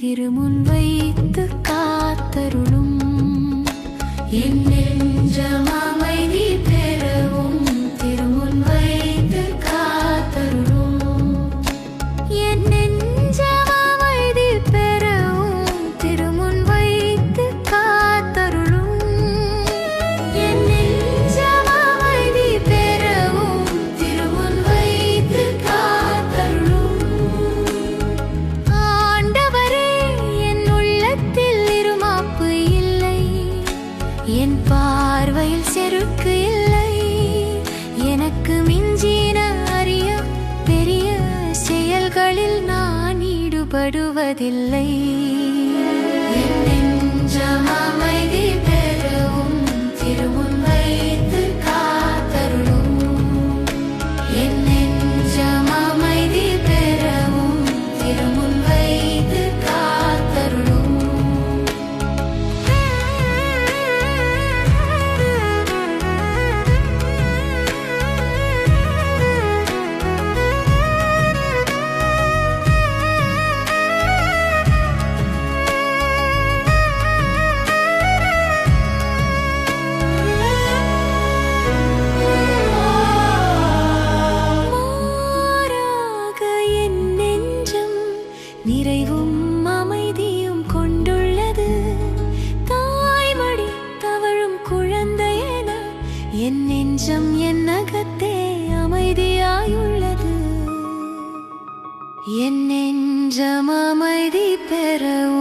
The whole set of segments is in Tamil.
திருமுன் வைத்து காத்தருளும். என் நெஞ்சமாமை நீ படுவதில்லை. நிறைவும் அமைதியும் கொண்டுள்ளது. தாய்மடி தவழும் குழந்தையென என் நெஞ்சம் என் அகத்தே அமைதியாயுள்ளது. என் நெஞ்சம் அமைதி பெறவும்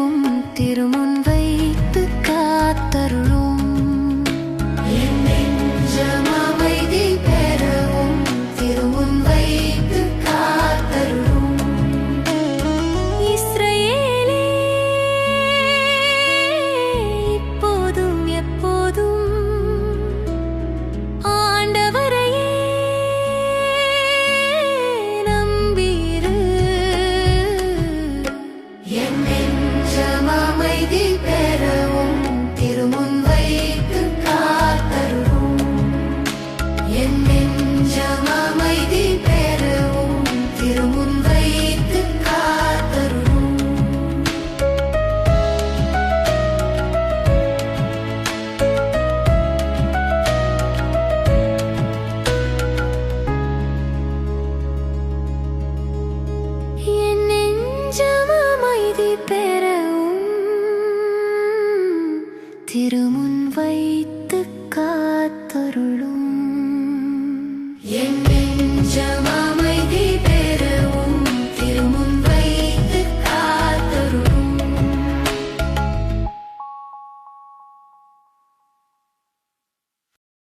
சிறுமுன் வைத்து காத்தருளும்